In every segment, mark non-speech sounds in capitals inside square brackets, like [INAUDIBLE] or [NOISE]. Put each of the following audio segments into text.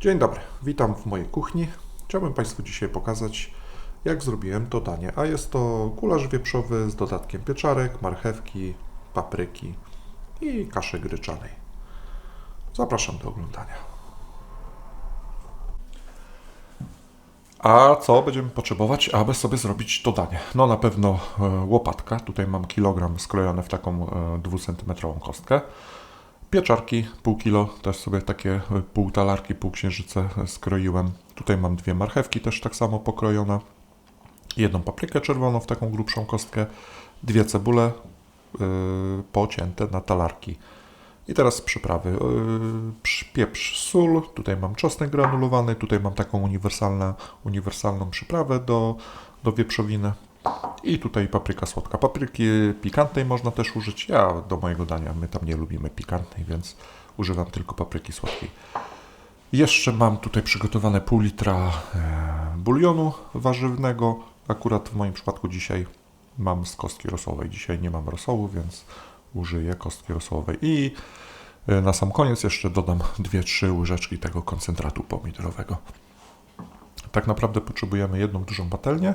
Dzień dobry, witam w mojej kuchni. Chciałbym Państwu dzisiaj pokazać, jak zrobiłem to danie. A jest to gulasz wieprzowy z dodatkiem pieczarek, marchewki, papryki i kaszy gryczanej. Zapraszam do oglądania. A co będziemy potrzebować, aby sobie zrobić to danie? No na pewno e, łopatka. Tutaj mam kilogram skrojone w taką e, dwucentymetrową kostkę. Pieczarki pół kilo, też sobie takie e, pół talarki, pół księżyce e, skroiłem. Tutaj mam dwie marchewki też tak samo pokrojone. Jedną paprykę czerwoną w taką grubszą kostkę. Dwie cebule yy, pocięte na talarki. I teraz przyprawy. Yy, pieprz, sól, tutaj mam czosnek granulowany, tutaj mam taką uniwersalną, uniwersalną przyprawę do, do wieprzowiny. I tutaj papryka słodka. Papryki pikantnej można też użyć. Ja do mojego dania, my tam nie lubimy pikantnej, więc używam tylko papryki słodkiej. Jeszcze mam tutaj przygotowane pół litra e, bulionu warzywnego. Akurat w moim przypadku dzisiaj mam z kostki rosołowej. Dzisiaj nie mam rosołu, więc użyję kostki rosołowej. I e, na sam koniec jeszcze dodam 2-3 łyżeczki tego koncentratu pomidorowego. Tak naprawdę potrzebujemy jedną dużą patelnię.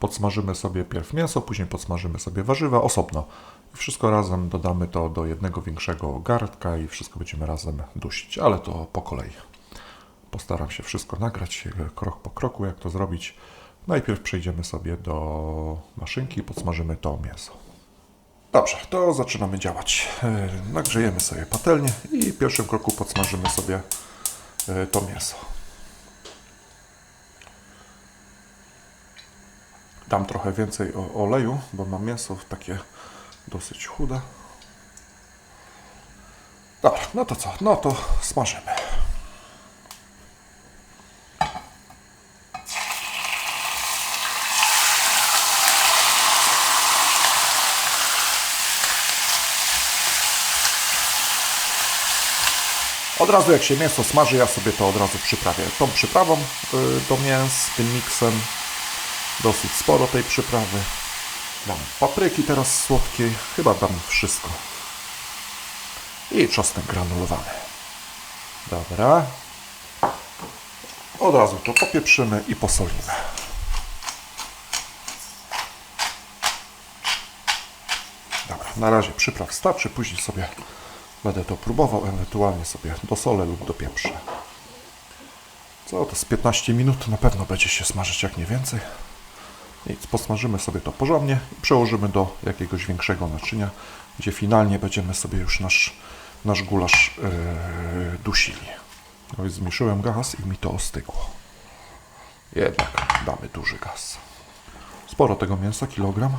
Podsmażymy sobie pierw mięso, później podsmażymy sobie warzywa osobno. Wszystko razem dodamy to do jednego większego garnka i wszystko będziemy razem dusić, ale to po kolei. Postaram się wszystko nagrać e, krok po kroku, jak to zrobić. Najpierw przejdziemy sobie do maszynki i podsmażymy to mięso. Dobrze, to zaczynamy działać. E, Nagrzejemy sobie patelnię i w pierwszym kroku podsmażymy sobie e, to mięso. Dam trochę więcej oleju, bo mam mięso takie dosyć chude. Dobra, no to co? No to smażymy. Od razu jak się mięso smaży, ja sobie to od razu przyprawię. Tą przyprawą y, do mięs, tym miksem. Dosyć sporo tej przyprawy. Dam papryki teraz słodkiej. Chyba dam wszystko. I czosnek granulowany. Dobra. Od razu to popieprzymy i posolimy. Dobra, na razie przypraw starczy, później sobie będę to próbował, ewentualnie sobie dosolę lub dopieprzę. Co to z 15 minut na pewno będzie się smażyć, jak nie więcej. Nic, posmażymy sobie to porządnie i przełożymy do jakiegoś większego naczynia, gdzie finalnie będziemy sobie już nasz, nasz gulasz yy, dusili. No i zmniejszyłem gaz i mi to ostygło. Jednak damy duży gaz. Sporo tego mięsa, kilogram.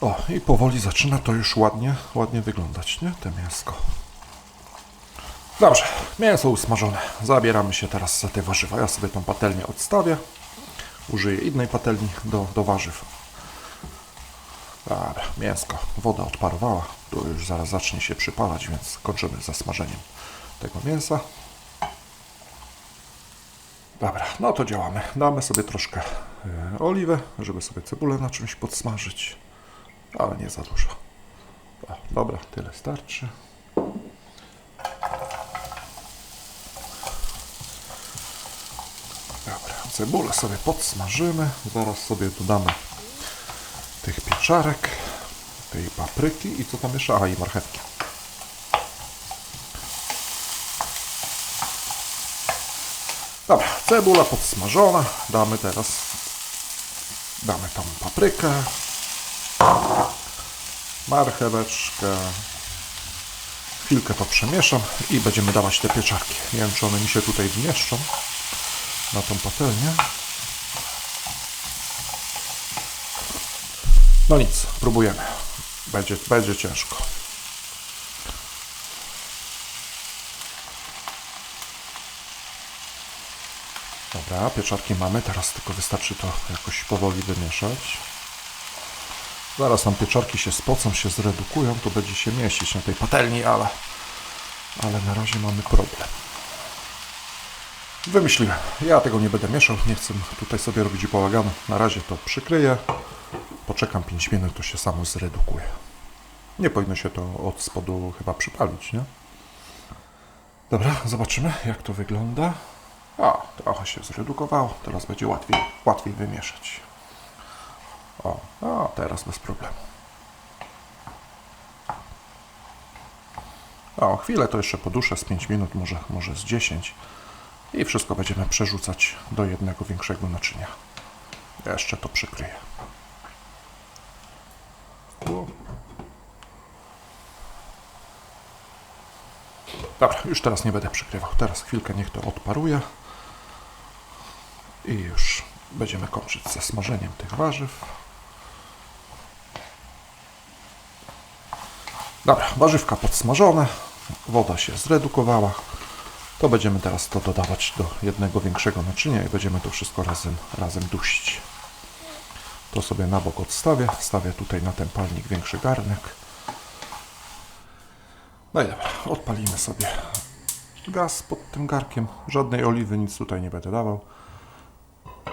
O, i powoli zaczyna to już ładnie, ładnie wyglądać, nie? Te mięsko. Dobrze, mięso usmażone. Zabieramy się teraz za te warzywa. Ja sobie tą patelnię odstawię. Użyję innej patelni do, do warzyw. Dobra, mięsko. Woda odparowała. Tu już zaraz zacznie się przypalać, więc kończymy ze tego mięsa. Dobra, no to działamy. Damy sobie troszkę e, oliwę, żeby sobie cebulę na czymś podsmażyć ale nie za dużo. O, dobra, tyle starczy. Dobra, cebulę sobie podsmażymy. Zaraz sobie dodamy tych pieczarek, tej papryki i co tam jeszcze? A, i marchewki. Dobra, cebula podsmażona. Damy teraz, damy tam paprykę, marcheweczkę. Chwilkę to przemieszam i będziemy dawać te pieczarki. Nie wiem, czy one mi się tutaj wmieszczą na tą patelnię. No nic, próbujemy. Będzie, będzie ciężko. Dobra, pieczarki mamy, teraz tylko wystarczy to jakoś powoli wymieszać. Zaraz tam pieczarki się spocą, się zredukują, to będzie się mieścić na tej patelni, ale, ale na razie mamy problem. Wymyśliłem. Ja tego nie będę mieszał, nie chcę tutaj sobie robić bałaganu. Na razie to przykryję. Poczekam 5 minut, to się samo zredukuje. Nie powinno się to od spodu chyba przypalić, nie? Dobra, zobaczymy jak to wygląda. A, trochę się zredukowało. Teraz będzie łatwiej, łatwiej wymieszać. O, a teraz bez problemu. O, chwilę to jeszcze poduszę z 5 minut, może, może z 10. I wszystko będziemy przerzucać do jednego większego naczynia. Jeszcze to przykryję. O. Dobra, już teraz nie będę przykrywał. Teraz chwilkę niech to odparuje. I już będziemy kończyć ze smażeniem tych warzyw. Dobra, warzywka podsmażone, woda się zredukowała. To będziemy teraz to dodawać do jednego większego naczynia i będziemy to wszystko razem, razem dusić. To sobie na bok odstawię, wstawię tutaj na ten palnik większy garnek. No i dobra, odpalimy sobie gaz pod tym garkiem. Żadnej oliwy, nic tutaj nie będę dawał.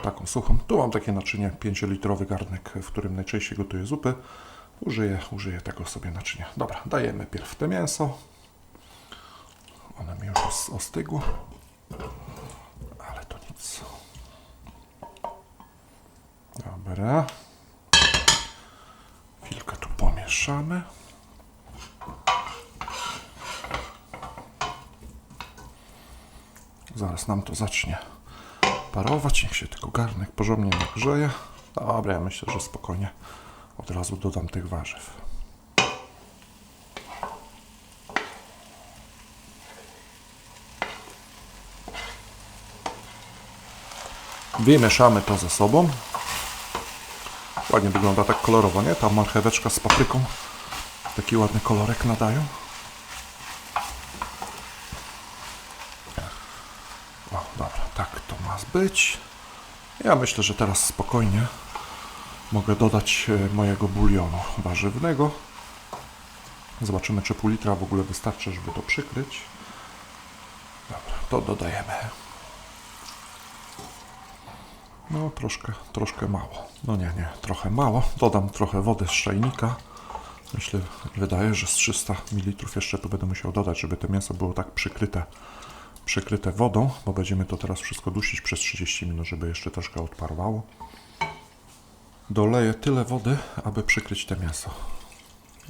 Taką suchą. Tu mam takie naczynie, 5-litrowy garnek, w którym najczęściej gotuję zupy. Użyję, użyję tego sobie naczynia. Dobra, dajemy pierw te mięso. One mi już os- ostygło. Ale to nic. Dobra. Chwilkę tu pomieszamy. Zaraz nam to zacznie parować. Niech się tylko garnek porządnie nagrzeje. Dobra, ja myślę, że spokojnie od razu dodam tych warzyw. Wymieszamy to ze sobą. Ładnie wygląda tak kolorowo, nie? Ta marcheweczka z papryką. Taki ładny kolorek nadają. O, dobra, tak to ma być. Ja myślę, że teraz spokojnie mogę dodać e, mojego bulionu warzywnego. Zobaczymy, czy pół litra w ogóle wystarczy, żeby to przykryć. Dobra, to dodajemy. No, troszkę, troszkę mało. No nie, nie, trochę mało. Dodam trochę wody z szajnika. Myślę, wydaje, że z 300 ml jeszcze tu będę musiał dodać, żeby to mięso było tak przykryte, przykryte wodą, bo będziemy to teraz wszystko dusić przez 30 minut, żeby jeszcze troszkę odparowało. Doleję tyle wody, aby przykryć te mięso.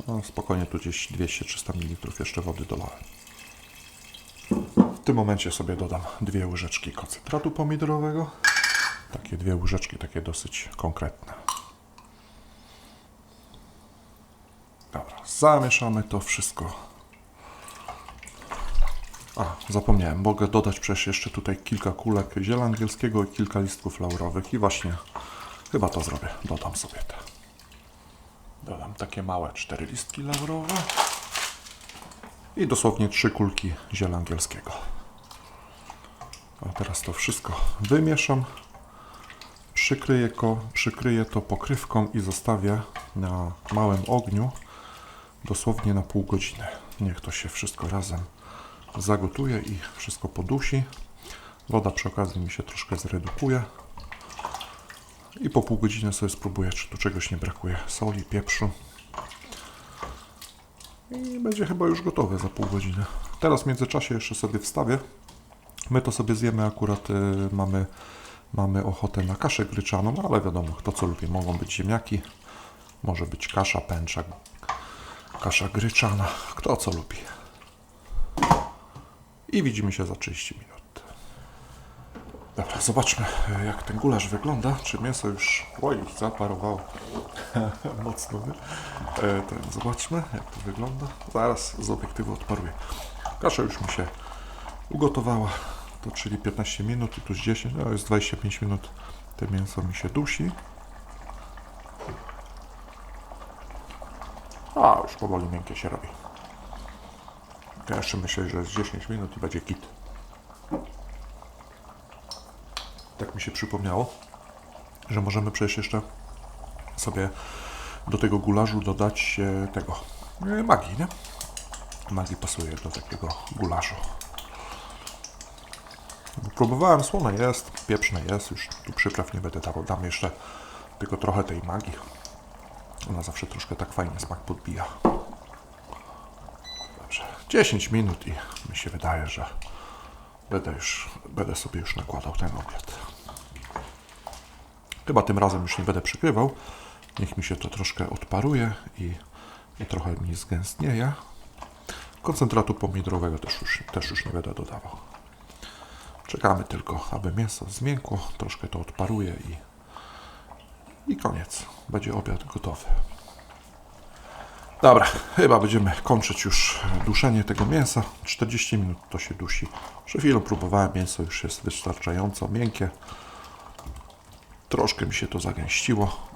No, spokojnie tu gdzieś 200-300 ml jeszcze wody dolałem. W tym momencie sobie dodam dwie łyżeczki koncentratu pomidorowego. Takie dwie łyżeczki, takie dosyć konkretne. Dobra, zamieszamy to wszystko. A, zapomniałem, mogę dodać przecież jeszcze tutaj kilka kulek ziela angielskiego i kilka listków laurowych i właśnie chyba to zrobię. Dodam sobie te. Dodam takie małe cztery listki laurowe i dosłownie trzy kulki ziela angielskiego. A teraz to wszystko wymieszam. Przykryję, ko, przykryję to pokrywką i zostawię na małym ogniu dosłownie na pół godziny. Niech to się wszystko razem zagotuje i wszystko podusi. Woda przy okazji mi się troszkę zredukuje. I po pół godziny sobie spróbuję, czy tu czegoś nie brakuje. Soli, pieprzu. I będzie chyba już gotowe za pół godziny. Teraz w międzyczasie jeszcze sobie wstawię. My to sobie zjemy akurat, y, mamy, mamy ochotę na kaszę gryczaną, ale wiadomo, kto co lubi. Mogą być ziemniaki, może być kasza, pęczak, kasza gryczana, kto co lubi. I widzimy się za 30 minut. Dobra, zobaczmy jak ten gulasz wygląda. Czy mięso już, oj, zaparowało [LAUGHS] mocno. Nie? E, ten, zobaczmy jak to wygląda. Zaraz z obiektywu odparuję. Kasza już mi się ugotowała. To czyli 15 minut i tu z 10, no jest 25 minut. Te mięso mi się dusi. A, już powoli miękkie się robi. Ja jeszcze myślę, że z 10 minut i będzie kit. Tak mi się przypomniało, że możemy przecież jeszcze sobie do tego gularzu dodać tego e, magii, nie? Magii pasuje do takiego gulaszu. Próbowałem, słone jest, pieprzne jest, już tu przypraw nie będę dawał, dam jeszcze tylko trochę tej magii. Ona zawsze troszkę tak fajnie smak podbija. Dobrze, 10 minut i mi się wydaje, że będę już, będę sobie już nakładał ten obiad. Chyba tym razem już nie będę przykrywał. Niech mi się to troszkę odparuje i, i trochę mi zgęstnieje. Koncentratu pomidorowego też już, też już nie będę dodawał. Czekamy tylko, aby mięso zmiękło, troszkę to odparuje i, i koniec. Będzie obiad gotowy. Dobra, chyba będziemy kończyć już duszenie tego mięsa. 40 minut to się dusi. Przed chwilą próbowałem, mięso już jest wystarczająco miękkie. Troszkę mi się to zagęściło.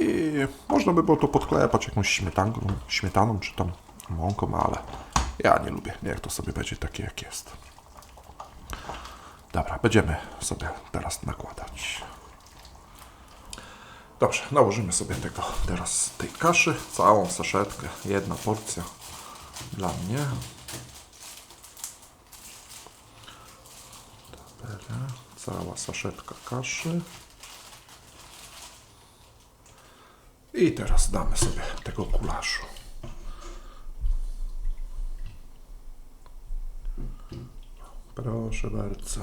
I można by było to podklepać jakąś śmietanką, śmietaną czy tam mąką, ale ja nie lubię. Niech to sobie będzie takie jak jest. Dobra, będziemy sobie teraz nakładać. Dobrze, nałożymy sobie tego teraz tej kaszy, całą saszetkę, jedna porcja dla mnie. Dobra, cała saszetka kaszy. I teraz damy sobie tego gulaszu. Proszę bardzo.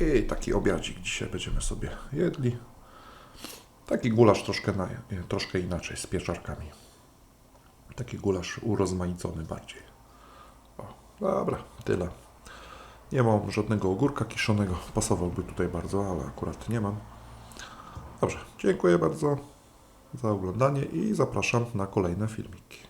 I taki obiadzik dzisiaj będziemy sobie jedli. Taki gulasz troszkę, na, troszkę inaczej, z pieczarkami. Taki gulasz urozmaicony bardziej. O, dobra, tyle. Nie mam żadnego ogórka kiszonego. Pasowałby tutaj bardzo, ale akurat nie mam. Dobrze, dziękuję bardzo za oglądanie i zapraszam na kolejne filmiki.